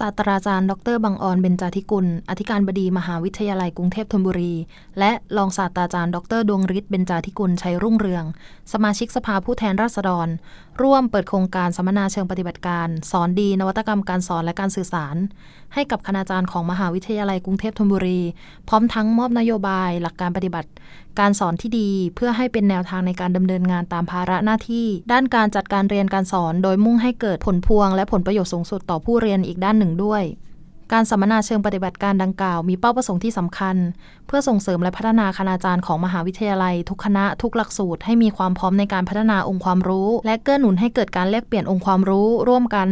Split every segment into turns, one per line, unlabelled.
ศาสตราจารย์ ดรบังออนเบญจาธิกุล อธิการบดีมหาวิทยาลัยกรุงเทพธนบุรี และรองศาสตราจารย์ ดรดวงฤทธิ์เบญจาธิกุลชัยรุ่งเรือง สมาชิกสภาผู้แทนราษฎร ร่วมเปิดโครงการสัมมนาเชิงปฏิบัติการ สอนดี นวัตกรรมการสอนและการสื่อสาร ให้กับคณาจารย์ของมหาวิทยาลัยกรุงเทพธนบุรี พร้อมทั้งมอบนโยบาย หลักการปฏิบัติการสอนที่ดีเพื่อให้เป็นแนวทางในการดำเนินงานตามภาระหน้าที่ ด้านการจัดการเรียนการสอน โดยมุ่งให้เกิดผลพวง และผลประโยชน์สูงสุดต่อผู้เรียนอีกด้านหนึ่งด้วยการสัมมนาเชิงปฏิบัติการดังกล่าวมีเป้าประสงค์ที่สำคัญ เพื่อส่งเสริมและพัฒนาคณาจารย์ของมหาวิทยาลัย ทุกคณะทุกหลักสูตรให้มีความพร้อมในการพัฒนาองค์ความรู้ และเกื้อหนุนให้เกิดการแลกเปลี่ยนองค์ความรู้ร่วมกัน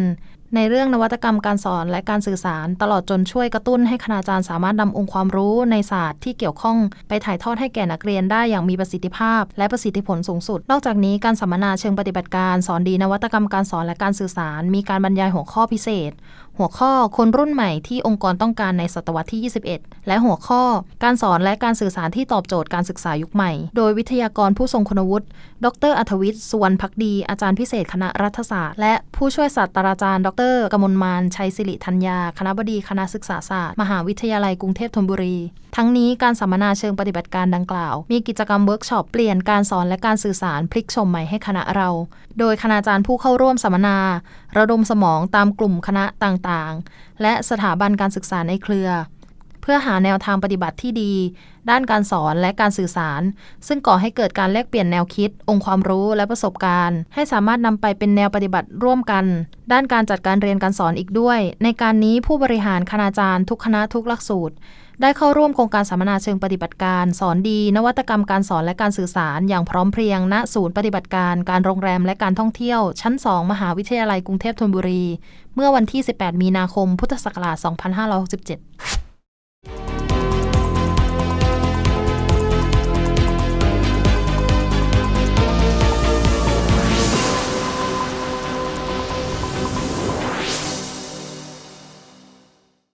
ในเรื่องนวัตกรรมการสอนและการสื่อสาร ตลอดจนช่วยกระตุ้นให้คณาจารย์สามารถนำองค์ความรู้ในศาสตร์ที่เกี่ยวข้องไปถ่ายทอดให้แก่นักเรียนได้อย่างมีประสิทธิภาพ และประสิทธิผลสูงสุด นอกจากนี้การสัมมนาเชิงปฏิบัติการสอนดีนวัตกรรมการสอนและการสื่อสาร มีการบรรยายหัวข้อพิเศษ หัวข้อคนรุ่นใหม่ที่องค์กรต้องการในศตวรรษที่ 21 และหัวข้อ การสอนและการสื่อสารที่ตอบโจทย์การศึกษายุคใหม่ โดยวิทยากรผู้ทรงคุณวุฒิ ดรอัธวิทย์สุวรรณพักดี อาจารย์พิเศษคณะรัฐศาสตร์ และผู้ช่วยศาสตราจารย์ดรกมลมานชัยสิริธัญญา คณะบดีคณะศึกษาศาสตร์ มหาวิทยาลัยกรุงเทพธนบุรี ทั้งนี้การสัมมนาเชิงปฏิบัติการดังกล่าว มีกิจกรรมเวิร์กช็อปเปลี่ยนการสอนและการสื่อสารพลิกชมใหม่ให้คณะเรา โดยคณาจารย์ผู้เข้าร่วมสัมมนา ระดมสมองตามกลุ่มคณะต่างๆ และสถาบันการศึกษาในเครือ พื่อหาแนวทางปฏิบัติที่ดี ด้านการสอนและการสื่อสาร ซึ่งก่อให้เกิดการแลกเปลี่ยนแนวคิด องค์ความรู้และประสบการณ์ ให้สามารถนำไปเป็นแนวปฏิบัติร่วมกัน ด้านการจัดการเรียนการสอนอีกด้วย ในการนี้ผู้บริหารคณาจารย์ ทุกคณะทุกหลักสูตรได้เข้าร่วมโครงการสัมมนาเชิงปฏิบัติการ สอนดี นวัตกรรมการสอนและการสื่อสาร อย่างพร้อมเพรียง ณ ศูนย์ปฏิบัติการ การโรงแรมและการท่องเที่ยว ชั้น 2 มหาวิทยาลัยกรุงเทพธนบุรี เมื่อวันที่ 18 มีนาคม พุทธศักราช 2567